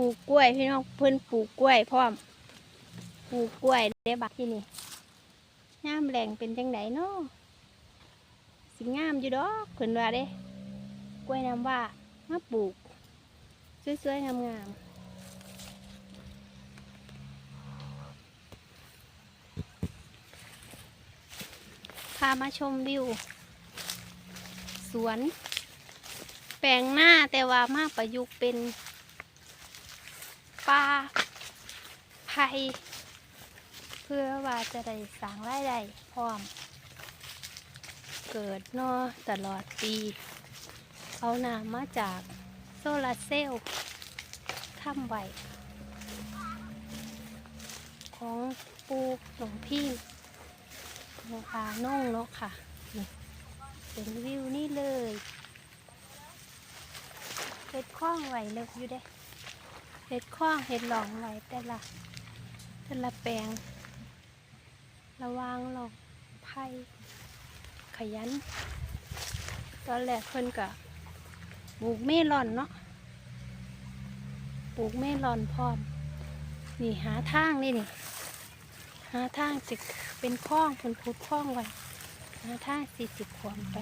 ปลูกกล้วยพี่น้องเพิ่นปลูกกล้วยพร้อมปลูกกล้วยได้บักที่นี่งามแหล่งเป็นจังไดเนาะสิงามอยู่ดอกเพิ่นว่าเด้ กล้วยน้ำว่ามาปลูก สวยๆงามๆพามาชมวิว สวน แปลงหน้าแต่ว่ามาประยุกต์เป็น ป่าไผ่เพื่อว่าจะได้สร้างรายได้พร้อม เกิดนอตลอดปี เอาน้ำมาจากโซลาร์เซลล์ทำไว้ของปูหลวงพี่หลวงพาน่งเนาะค่ะนี่เป็นวิวนี่เลยเห็ดข้องไหวเลิกอยู่เด้ เห็ดข้องเห็ดหลองไหวแต่ละแต่ละแปลง ระวางหลอกไผ่ขยัน ตอนแรกเพิ่นกะปลูกเมลอนเนาะปลูกเมลอนพร้อม นี่หาทางนี่นี่ หาทางสิเป็นคลองเพิ่นพุดคลองไว้หาทางสี่สิบขวมไป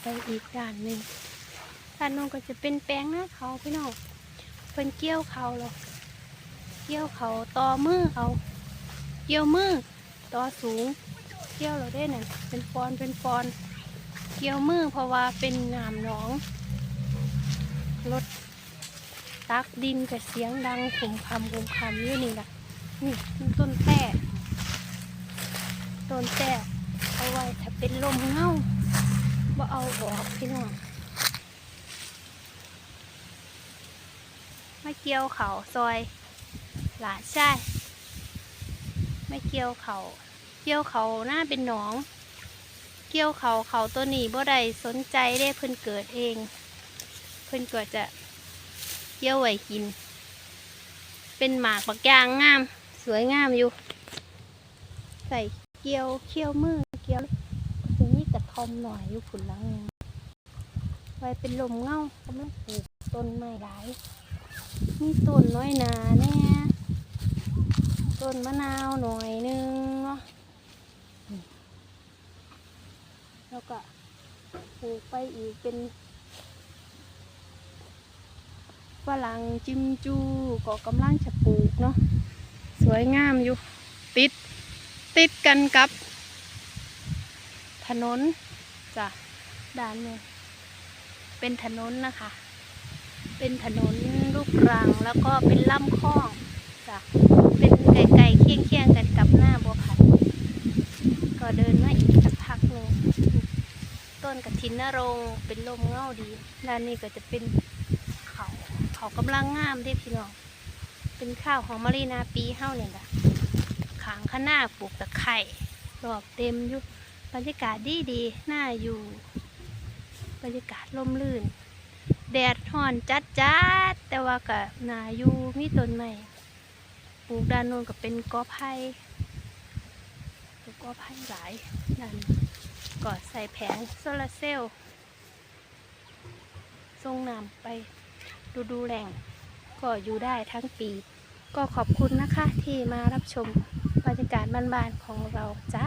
ไปอีกด้านหนึ่ง ด้านนู้นก็จะเป็นแปลงหน้าเขาพี่น้องเพิ่นเกี่ยวเขาหรอกเกี่ยวเขาต่อมือเอาเกี่ยวมือต่อสูงเกี่ยวเราได้น่ะเป็นฟอนเป็นฟอนเกี่ยวมือเพราะว่าเป็นน้ำหนองรถตักดินกับเสียงดังขุมคำขุมคำอยู่นี่แหละนี่ต้นแต้ต้นแต้เอาไว้ถ้าเป็นลมเงาบ่เอาออกพี่น้อง ไมาเกี่ยวเขาซอย หลาใช่ไม่เกี่ยวเขาเกี่ยวเขาหน้าเป็นหนอง เกี่ยวเขาเขาตัวนี้บ่ได้สนใจได้เพิ่นเกิดเอง เพิ่นก็จะเกี่ยวไว้กิน เป็นหมากบักยางงาม สวยงามอยู่ ใส่เกี่ยวเขี้ยวมือเกี่ยวตรงนี้กระทอมหน่อยอยู่ผุนลังหนึงไว้เป็นลมเงากำลังปลูกต้นไม้หลาย มีต้นน้อยนาแน่ต้นมะนาวหน่อยนึงเนาะแล้วก็ปลูกไปอีกเป็นฝรั่งจิมจูก็กำลังจะปลูกเนาะสวยงามอยู่ ติด ติดกันกับ ถนนจ้ะด้านนึงเป็นถนนนะคะ เป็นถนน ลูกรังแล้วก็เป็นลำคลองจ้ะเป็นไก่ๆเคียงๆกันกับหน้าบัวผัดก็เดินมาอีกสักพักหนึ่งต้นกระถินนรงเป็นลมเงาดีด้านนี้ก็จะเป็นเขาเขากำลังงามเด้พี่น้องเป็นข้าวของมารีนาปีเฮ้าเนี่ยแหละขางข้างหน้าปลูกตะไคร่รอบเต็มอยู่บรรยากาศดีดีน่าอยู่ บรรยากาศลมลื่น แดดห่อนจัดจัดแต่ว่าก็น่าอยู่มีต้นไม้ปลูกด้านโน้นก็เป็นกอไผ่แล้วก็ไพ่หลายนั่นก็ใส่แผงโซลาร์เซลล์ส่งน้ำไปดูดูแหล่ง ก็อยู่ได้ทั้งปี ก็ขอบคุณนะคะที่มารับชมบรรยากาศบ้านๆของเราจ้า